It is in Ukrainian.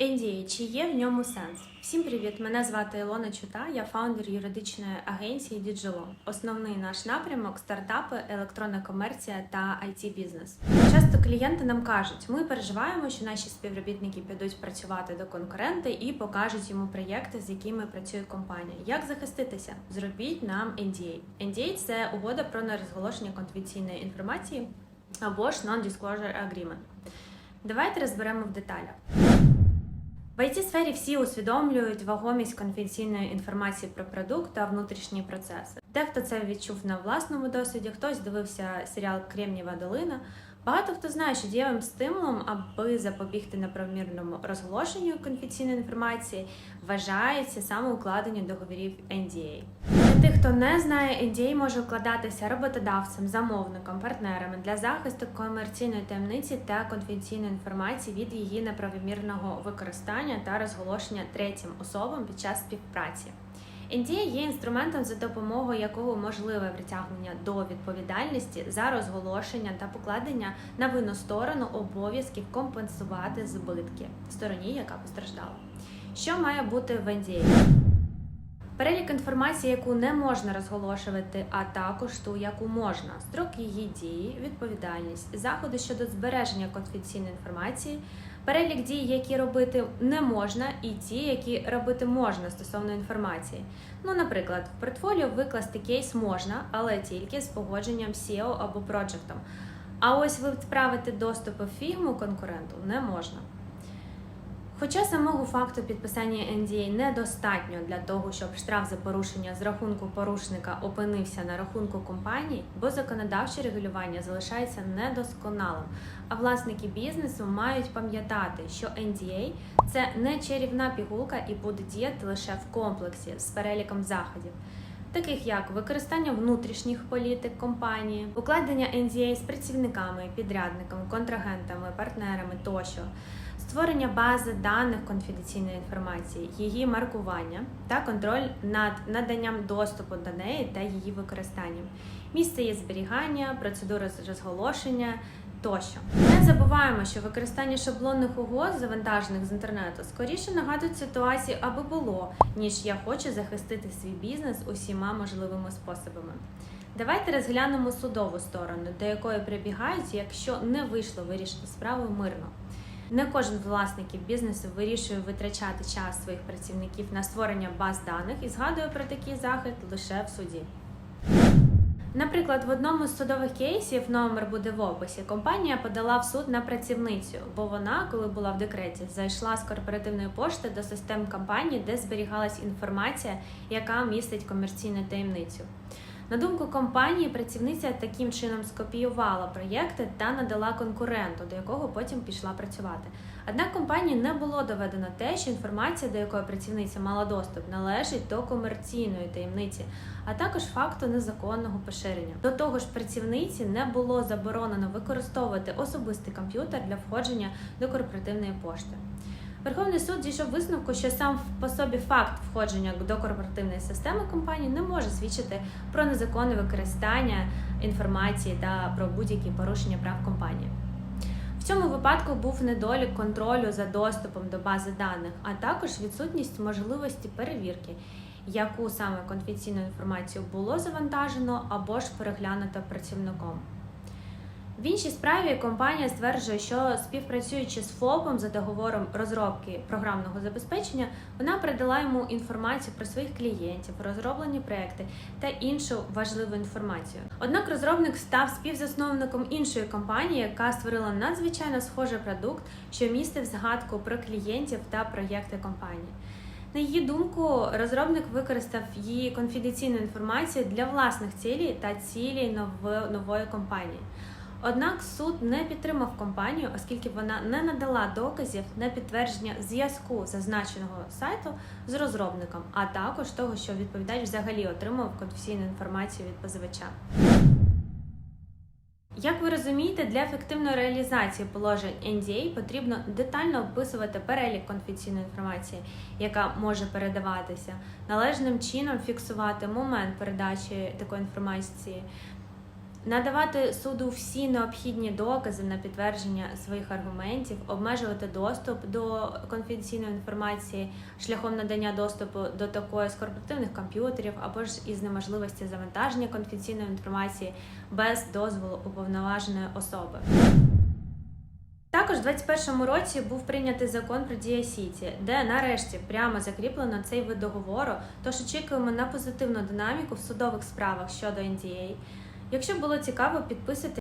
NDA, чи є в ньому сенс? Всім привіт! Мене звати Ілона Чута, я фаундер юридичної агенції Діджело. Основний наш напрямок стартапи, електронна комерція та it бізнес. Часто клієнти нам кажуть, ми переживаємо, що наші співробітники підуть працювати до конкурента і покажуть йому проєкти, з якими працює компанія. Як захиститися? Зробіть нам NDA. NDA – це угода про нерозголошення конфіденційної інформації або ж Non-Disclosure Agreement. Давайте розберемо в деталях. В it сфері всі усвідомлюють вагомість конфіденційної інформації про продукт та внутрішні процеси. Дехто це відчув на власному досвіді, хтось дивився серіал Кремнієва долина. Багато хто знає, що дієвим стимулом, аби запобігти неправомірному розголошенню конфіденційної інформації, вважається саме укладення договорів NDA. Тих, хто не знає, NDA може укладатися роботодавцем, замовником, партнерами для захисту комерційної таємниці та конфіденційної інформації від її неправомірного використання та розголошення третім особам під час співпраці. NDA є інструментом, за допомогою якого можливе притягнення до відповідальності за розголошення та покладення на винну сторону обов'язків компенсувати збитки стороні, яка постраждала. Що має бути в NDA? Перелік інформації, яку не можна розголошувати, а також ту, яку можна, строк її дії, відповідальність, заходи щодо збереження конфіденційної інформації, перелік дій, які робити не можна, і ті, які робити можна стосовно інформації. Ну, наприклад, в портфоліо викласти кейс можна, але тільки з погодженням SEO або проджектом. А ось відправити доступи в фігму конкуренту не можна. Хоча самого факту підписання NDA недостатньо для того, щоб штраф за порушення з рахунку порушника опинився на рахунку компанії, бо законодавче регулювання залишається недосконалим. А власники бізнесу мають пам'ятати, що NDA – це не чарівна пігулка і буде діяти лише в комплексі з переліком заходів. Таких як використання внутрішніх політик компанії, укладення NDA з працівниками, підрядниками, контрагентами, партнерами тощо, створення бази даних конфіденційної інформації, її маркування та контроль над наданням доступу до неї та її використанням, місце її зберігання, процедури розголошення. Тощо не забуваємо, що використання шаблонних угод, завантажених з інтернету, скоріше нагадують ситуацію, аби було, ніж я хочу захистити свій бізнес усіма можливими способами. Давайте розглянемо судову сторону, до якої прибігають, якщо не вийшло вирішити справу мирно. Не кожен власник бізнесу вирішує витрачати час своїх працівників на створення баз даних і згадує про такий захід лише в суді. Наприклад, в одному з судових кейсів номер буде в описі. Компанія подала в суд на працівницю, бо вона, коли була в декреті, зайшла з корпоративної пошти до систем компанії, де зберігалась інформація, яка містить комерційну таємницю. На думку компанії, працівниця таким чином скопіювала проєкти та надала конкуренту, до якого потім пішла працювати. Однак компанії не було доведено те, що інформація, до якої працівниця мала доступ, належить до комерційної таємниці, а також факту незаконного поширення. До того ж, працівниці не було заборонено використовувати особистий комп'ютер для входження до корпоративної пошти. Верховний суд дійшов висновку, що сам по собі факт входження до корпоративної системи компанії не може свідчити про незаконне використання інформації та про будь-які порушення прав компанії. В цьому випадку був недолік контролю за доступом до бази даних, а також відсутність можливості перевірки, яку саме конфіденційну інформацію було завантажено або ж переглянуто працівником. В іншій справі компанія стверджує, що співпрацюючи з ФОПом за договором розробки програмного забезпечення, вона передала йому інформацію про своїх клієнтів, розроблені проекти та іншу важливу інформацію. Однак розробник став співзасновником іншої компанії, яка створила надзвичайно схожий продукт, що містив згадку про клієнтів та проєкти компанії. На її думку, розробник використав її конфіденційну інформацію для власних цілей та цілей нової компанії. Однак суд не підтримав компанію, оскільки вона не надала доказів на підтвердження зв'язку зазначеного сайту з розробником, а також того, що відповідач взагалі отримав конфіденційну інформацію від позивача. Як ви розумієте, для ефективної реалізації положень NDA потрібно детально описувати перелік конфіденційної інформації, яка може передаватися, належним чином фіксувати момент передачі такої інформації, надавати суду всі необхідні докази на підтвердження своїх аргументів, обмежувати доступ до конфіденційної інформації шляхом надання доступу до такої з корпоративних комп'ютерів або ж із неможливості завантаження конфіденційної інформації без дозволу уповноваженої особи. Також у 2021 році був прийнятий закон про Дія Сіті, де нарешті прямо закріплено цей вид договору. Тож очікуємо на позитивну динаміку в судових справах щодо NDA. Якщо було цікаво, підписуйтесь.